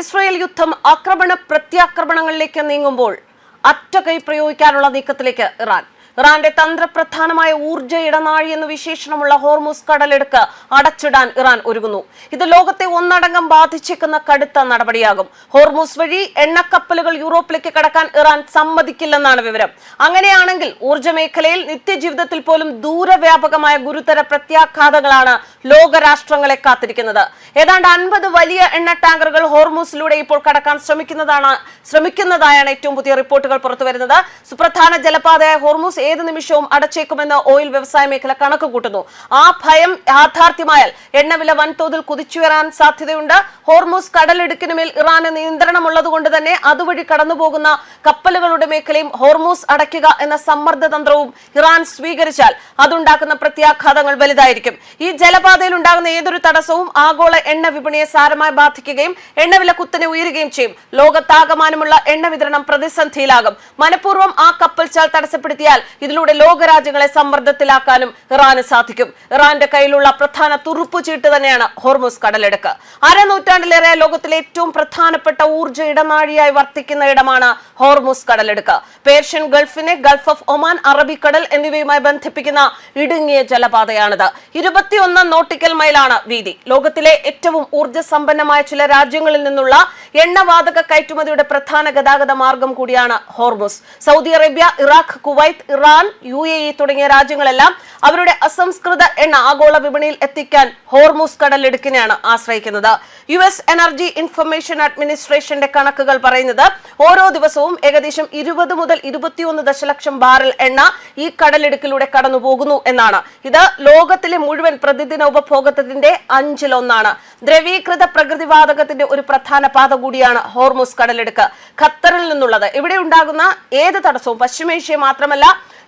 Israel യുദ്ധം ആക്രമണ പ്രത്യാക്രമണങ്ങളിലേക്ക് നീങ്ങുമ്പോൾ അറ്റകൈ പ്രയോഗിക്കാനുള്ള നീക്കത്തിലേക്ക് ഇറാൻ. ഇറാന്റെ തന്ത്രപ്രധാനമായ ഊർജ ഇടനാഴി എന്ന് വിശേഷണമുള്ള ഹോർമുസ് കടലെടുക്ക് അടച്ചിടാൻ ഇറാൻ ഒരുങ്ങുന്നു. ഇത് ലോകത്തെ ഒന്നടങ്കം ബാധിച്ചേക്കുന്ന കടുത്ത നടപടിയാകും. ഹോർമുസ് വഴി എണ്ണക്കപ്പലുകൾ യൂറോപ്പിലേക്ക് കടക്കാൻ ഇറാൻ സമ്മതിക്കില്ലെന്നാണ് വിവരം. അങ്ങനെയാണെങ്കിൽ ഊർജ മേഖലയിൽ നിത്യജീവിതത്തിൽ പോലും ദൂരവ്യാപകമായ ഗുരുതര പ്രത്യാഘാതങ്ങളാണ് ലോകരാഷ്ട്രങ്ങളെ കാത്തിരിക്കുന്നത്. ഏതാണ്ട് അൻപത് വലിയ എണ്ണ ടാങ്കറുകൾ ഹോർമൂസിലൂടെ ഇപ്പോൾ കടക്കാൻ ശ്രമിക്കുന്നതാണ് ശ്രമിക്കുന്നതായാണ് ഏറ്റവും പുതിയ റിപ്പോർട്ടുകൾ പുറത്തുവരുന്നത്. സുപ്രധാന ജലപാതയായ ഹോർമൂസ് ഏത് നിമിഷവും അടച്ചേക്കുമെന്ന് ഓയിൽ വ്യവസായ മേഖല കണക്ക് കൂട്ടുന്നു ആ ഭയം യാഥാർത്ഥ്യമായാൽ എണ്ണവില വൻതോതിൽ കുതിച്ചുയരാൻ സാധ്യതയുണ്ട്. ഹോർമൂസ് കടലിടുക്കിനുമേൽ ഇറാന് നിയന്ത്രണമുള്ളതുകൊണ്ട് തന്നെ അതുവഴി കടന്നുപോകുന്ന കപ്പലുകളുടെ മേഖലയും ഹോർമൂസ് അടയ്ക്കുക എന്ന സമ്മർദ്ദ തന്ത്രവും ഇറാൻ സ്വീകരിച്ചാൽ അതുണ്ടാക്കുന്ന പ്രത്യാഘാതങ്ങൾ വലുതായിരിക്കും. ഈ ജലപാതയിൽ ഉണ്ടാകുന്ന ഏതൊരു തടസ്സവും ആഗോള എണ്ണ വിപണിയെ സാരമായി ബാധിക്കുകയും എണ്ണവില കുത്തനെ ഉയരുകയും ചെയ്യും. ലോകത്താകമാനമുള്ള എണ്ണ വിതരണം പ്രതിസന്ധിയിലാകും. മനഃപൂർവം ആ കപ്പൽ ചാൽ തടസ്സപ്പെടുത്തിയാൽ ഇതിലൂടെ ലോകരാജ്യങ്ങളെ സമ്മർദ്ദത്തിലാക്കാനും ഇറാന് സാധിക്കും. ഇറാന്റെ കയ്യിലുള്ള പ്രധാന തുറുപ്പുചീട്ട് തന്നെയാണ് ഹോർമുസ് കടലെടുക്ക്. അരനൂറ്റാണ്ടിലേറെ ലോകത്തിലെ ഏറ്റവും പ്രധാനപ്പെട്ട ഊർജ ഇടനാഴിയായി വർത്തിക്കുന്ന ഇടമാണ് ഹോർമുസ് കടലെടുക്ക്. പേർഷ്യൻ ഗൾഫിനെ ഗൾഫ് ഓഫ് ഒമാൻ അറബിക്കടൽ എന്നിവയുമായി ബന്ധിപ്പിക്കുന്ന ഇടുങ്ങിയ ജലപാതയാണിത്. ഇരുപത്തിയൊന്ന് നോട്ടിക്കൽ മൈലാണ് വീതി. ലോകത്തിലെ ഏറ്റവും ഊർജ സമ്പന്നമായ ചില രാജ്യങ്ങളിൽ നിന്നുള്ള എണ്ണവാതക കയറ്റുമതിയുടെ പ്രധാന ഗതാഗത മാർഗം കൂടിയാണ് Hormuz. Saudi Arabia Iraq Kuwait Iran U A E തുടങ്ങിയ രാജ്യങ്ങളെല്ലാം അവരുടെ അസംസ്കൃത എണ്ണ ആഗോള വിപണിയിൽ എത്തിക്കാൻ ഹോർമൂസ് കടലിടുക്കിനെയാണ് ആശ്രയിക്കുന്നത്. യു എസ് എനർജി ഇൻഫർമേഷൻ അഡ്മിനിസ്ട്രേഷന്റെ കണക്കുകൾ പറയുന്നത് ഓരോ ദിവസവും ഏകദേശം ഇരുപത് മുതൽ ഇരുപത്തിയൊന്ന് ദശലക്ഷം ബാരൽ എണ്ണ ഈ കടലിടുക്കിലൂടെ കടന്നുപോകുന്നു എന്നാണ്. ഇത് ലോകത്തിലെ മുഴുവൻ പ്രതിദിന ഉപഭോഗത്തിന്റെ അഞ്ചിലൊന്നാണ്. ദ്രവീകൃത പ്രകൃതിവാതകത്തിന്റെ ഒരു പ്രധാന പാത കൂടിയാണ് ഹോർമുസ് കടലെടുക്ക് ഖത്തറിൽ നിന്നുള്ളത്. ഇവിടെ ഉണ്ടാകുന്ന ഏത് തടസ്സവും പശ്ചിമേഷ്യ മാത്രമല്ല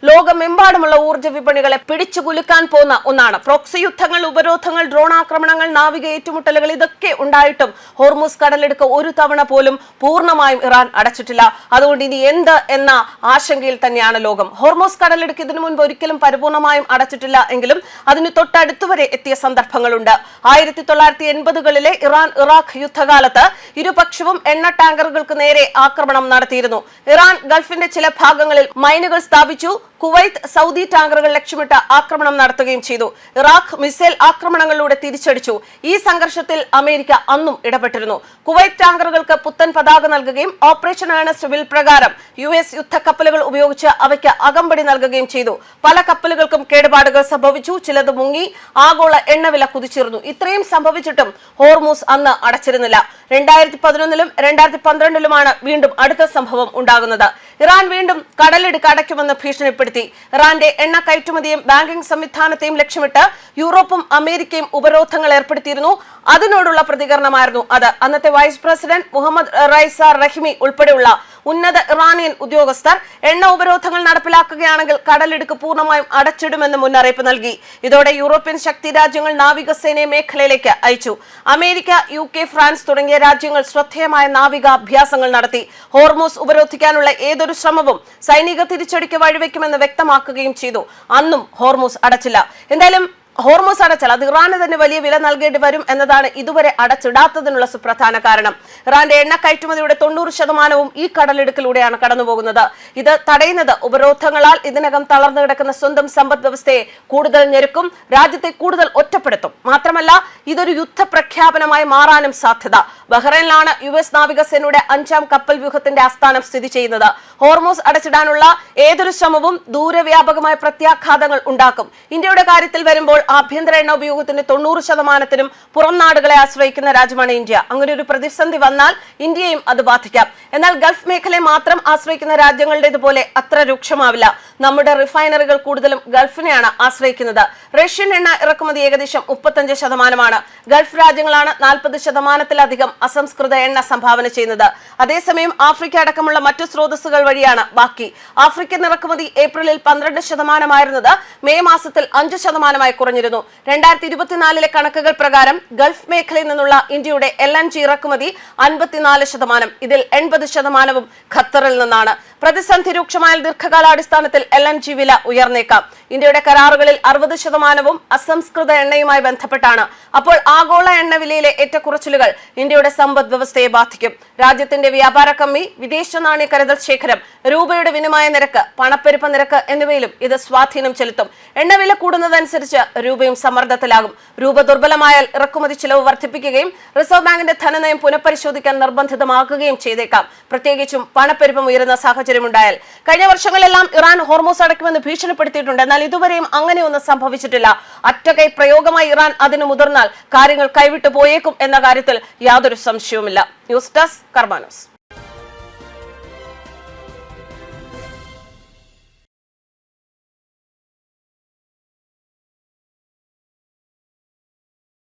ലോകമെമ്പാടുമുള്ള ഊർജ വിപണികളെ പിടിച്ചു കുലുക്കാൻ പോകുന്ന ഒന്നാണ്. പ്രോക്സി യുദ്ധങ്ങൾ ഉപരോധങ്ങൾ ഡ്രോൺ ആക്രമണങ്ങൾ നാവിക ഏറ്റുമുട്ടലുകൾ ഇതൊക്കെ ഉണ്ടായിട്ടും ഹോർമൂസ് കടലെടുക്ക് ഒരു തവണ പോലും പൂർണമായും ഇറാൻ അടച്ചിട്ടില്ല. അതുകൊണ്ട് ഇനി എന്ത് എന്ന ആശങ്കയിൽ തന്നെയാണ് ലോകം. ഹോർമോസ് കടലെടുക്ക് ഇതിനു മുൻപ് ഒരിക്കലും പരിപൂർണമായും അടച്ചിട്ടില്ല എങ്കിലും അതിന് തൊട്ടടുത്തുവരെ എത്തിയ സന്ദർഭങ്ങളുണ്ട്. ആയിരത്തി തൊള്ളായിരത്തി എൺപതുകളിലെ ഇറാൻ ഇറാഖ് യുദ്ധകാലത്ത് ഇരുപക്ഷവും എണ്ണ ടാങ്കറുകൾക്ക് നേരെ ആക്രമണം നടത്തിയിരുന്നു. ഇറാൻ ഗൾഫിന്റെ ചില ഭാഗങ്ങളിൽ മൈനുകൾ സ്ഥാപിച്ചു. കുവൈത്ത് സൗദി ടാങ്കറുകൾ ലക്ഷ്യമിട്ട് ആക്രമണം നടത്തുകയും ചെയ്തു. ഇറാഖ് മിസൈൽ ആക്രമണങ്ങളിലൂടെ തിരിച്ചടിച്ചു. ഈ സംഘർഷത്തിൽ അമേരിക്ക അന്നും ഇടപെട്ടിരുന്നു. കുവൈത്ത് ടാങ്കറുകൾക്ക് പുത്തൻ പതാക നൽകുകയും ഓപ്പറേഷൻ ഏണസ്റ്റ് ബിൽ പ്രകാരം യു എസ് യുദ്ധക്കപ്പലുകൾ ഉപയോഗിച്ച് അവയ്ക്ക് അകമ്പടി നൽകുകയും ചെയ്തു. പല കപ്പലുകൾക്കും കേടുപാടുകൾ സംഭവിച്ചു. ചിലത് മുങ്ങി ആഗോള എണ്ണവില കുതിച്ചിരുന്നു. ഇത്രയും സംഭവിച്ചിട്ടും ഹോർമൂസ് അന്ന് അടച്ചിരുന്നില്ല. രണ്ടായിരത്തി പതിനൊന്നിലും രണ്ടായിരത്തി പന്ത്രണ്ടിലുമാണ് വീണ്ടും അടുത്ത സംഭവം ഉണ്ടാകുന്നത്. ഇറാൻ വീണ്ടും കടലിടുക്ക് അടയ്ക്കുമെന്ന് ഭീഷണിപ്പെടുത്തി. ഇറാന്റെ എണ്ണ കയറ്റുമതിയും ബാങ്കിംഗ് സംവിധാനത്തെയും ലക്ഷ്യമിട്ട് യൂറോപ്പും അമേരിക്കയും ഉപരോധങ്ങൾ ഏർപ്പെടുത്തിയിരുന്നു. അതിനോടുള്ള പ്രതികരണമായിരുന്നു അത്. അന്നത്തെ vice president Mohammad Reza Rahimi ഉൾപ്പെടെയുള്ള ഉന്നത ഇറാനിയൻ ഉദ്യോഗസ്ഥർ എണ്ണ ഉപരോധങ്ങൾ നടപ്പിലാക്കുകയാണെങ്കിൽ കടലിടുക്ക് പൂർണമായും അടച്ചിടുമെന്ന് മുന്നറിയിപ്പ് നൽകി. ഇതോടെ യൂറോപ്യൻ ശക്തി രാജ്യങ്ങൾ നാവികസേനയെ മേഖലയിലേക്ക് അയച്ചു. അമേരിക്ക യു കെ ഫ്രാൻസ് തുടങ്ങിയ രാജ്യങ്ങൾ ശ്രദ്ധേയമായ നാവിക അഭ്യാസങ്ങൾ നടത്തി. ഹോർമോസ് ഉപരോധിക്കാനുള്ള ഏതൊരു ശ്രമവും സൈനിക തിരിച്ചടിക്ക് വഴിവെക്കുമെന്ന് വ്യക്തമാക്കുകയും ചെയ്തു. അന്നും ഹോർമോസ് അടച്ചില്ല. എന്തായാലും ഹോർമോസ് അടച്ചാൽ അത് ഇറാന് തന്നെ വലിയ വില നൽകേണ്ടി വരും എന്നതാണ് ഇതുവരെ അടച്ചിടാത്തതിനുള്ള സുപ്രധാന കാരണം. ഇറാന്റെ എണ്ണ കയറ്റുമതിയുടെ തൊണ്ണൂറ് ശതമാനവും ഈ കടലിടുക്കിലൂടെയാണ് കടന്നുപോകുന്നത്. ഇത് തടയുന്നത് ഉപരോധങ്ങളാൽ ഇതിനകം തളർന്നു കിടക്കുന്ന സ്വന്തം സമ്പദ് വ്യവസ്ഥയെ കൂടുതൽ ഞെരുക്കും രാജ്യത്തെ കൂടുതൽ ഒറ്റപ്പെടുത്തും. മാത്രമല്ല ഇതൊരു യുദ്ധപ്രഖ്യാപനമായി മാറാനും സാധ്യത. ബഹ്റൈനിലാണ് യു എസ് നാവികസേനയുടെ അഞ്ചാം കപ്പൽ വ്യൂഹത്തിന്റെ ആസ്ഥാനം സ്ഥിതി ചെയ്യുന്നത്. ഹോർമോസ് അടച്ചിടാനുള്ള ഏതൊരു ശ്രമവും ദൂരവ്യാപകമായ പ്രത്യാഘാതങ്ങൾ ഉണ്ടാക്കും. ഇന്ത്യയുടെ കാര്യത്തിൽ വരുമ്പോൾ ആഭ്യന്തര എണ്ണ ഉപയോഗത്തിന്റെ തൊണ്ണൂറ് ശതമാനത്തിനും പുറം നാടുകളെ ആശ്രയിക്കുന്ന രാജ്യമാണ് ഇന്ത്യ. അങ്ങനെ ഒരു പ്രതിസന്ധി വന്നാൽ ഇന്ത്യയും അത് ബാധിക്കാം. എന്നാൽ ഗൾഫ് മേഖലയെ മാത്രം ആശ്രയിക്കുന്ന രാജ്യങ്ങളുടേതുപോലെ അത്ര രൂക്ഷമാവില്ല. നമ്മുടെ റിഫൈനറികൾ കൂടുതലും ഗൾഫിനെയാണ് ആശ്രയിക്കുന്നത്. റഷ്യൻ എണ്ണ ഇറക്കുമതി ഏകദേശം മുപ്പത്തഞ്ച് ശതമാനമാണ്. ഗൾഫ് രാജ്യങ്ങളാണ് നാൽപ്പത് ശതമാനത്തിലധികം അസംസ്കൃത എണ്ണ സംഭാവന ചെയ്യുന്നത്. അതേസമയം ആഫ്രിക്ക അടക്കമുള്ള മറ്റു സ്രോതസ്സുകൾ വഴിയാണ് ബാക്കി. ആഫ്രിക്കൻ ഇറക്കുമതി ഏപ്രിലിൽ പന്ത്രണ്ട് ശതമാനമായിരുന്നത് മെയ് മാസത്തിൽ അഞ്ച് ശതമാനമായി കുറഞ്ഞു കുറഞ്ഞിരുന്നു. രണ്ടായിരത്തി ഇരുപത്തിനാലിലെ കണക്കുകൾ പ്രകാരം ഗൾഫ് മേഖലയിൽ നിന്നുള്ള ഇന്ത്യയുടെ എൽ എൻ ജി ഇറക്കുമതി അൻപത്തിനാല് ശതമാനം. ഇതിൽ എൺപത് ശതമാനവും ഖത്തറിൽ നിന്നാണ്. പ്രതിസന്ധി രൂക്ഷമായ ദീർഘകാലാടിസ്ഥാനത്തിൽ എൽ എൻ ജി വില ഉയർന്നേക്കാം. ഇന്ത്യയുടെ കരാറുകളിൽ അറുപത് ശതമാനവും അസംസ്കൃത എണ്ണയുമായി ബന്ധപ്പെട്ടാണ്. അപ്പോൾ ആഗോള എണ്ണവിലയിലെ ഏറ്റക്കുറച്ചിലുകൾ ഇന്ത്യയുടെ സമ്പദ് വ്യവസ്ഥയെ ബാധിക്കും. രാജ്യത്തിന്റെ വ്യാപാര കമ്മി വിദേശ നാണ്യ കരുതൽ ശേഖരം രൂപയുടെ വിനിമയ നിരക്ക് പണപ്പെരുപ്പ നിരക്ക് എന്നിവയിലും ഇത് സ്വാധീനം ചെലുത്തും. എണ്ണവില കൂടുന്നതനുസരിച്ച് രൂപയും സമ്മർദ്ദത്തിലാകും. രൂപ ദുർബലമായാൽ ഇറക്കുമതി ചിലവ് വർദ്ധിപ്പിക്കുകയും റിസർവ് ബാങ്കിന്റെ ധനനയം പുനഃപരിശോധിക്കാൻ നിർബന്ധിതമാക്കുകയും ചെയ്തേക്കാം. പ്രത്യേകിച്ചും പണപ്പെരുപ്പം ഉയരുന്ന സാഹചര്യമുണ്ടായാൽ. കഴിഞ്ഞ വർഷങ്ങളെല്ലാം ഇറാൻ ഹോർമോസ് അടയ്ക്കുമെന്ന് ഭീഷണിപ്പെടുത്തിയിട്ടുണ്ട്. എന്നാൽ ഇതുവരെയും അങ്ങനെയൊന്നും സംഭവിച്ചിട്ടില്ല. അറ്റകൈ പ്രയോഗമായി ഇറാൻ അതിന് മുതിർന്നാൽ കാര്യങ്ങൾ കൈവിട്ടു പോയേക്കും എന്ന കാര്യത്തിൽ യാതൊരു സംശയവുമില്ല. News desk കർമാനോസ്.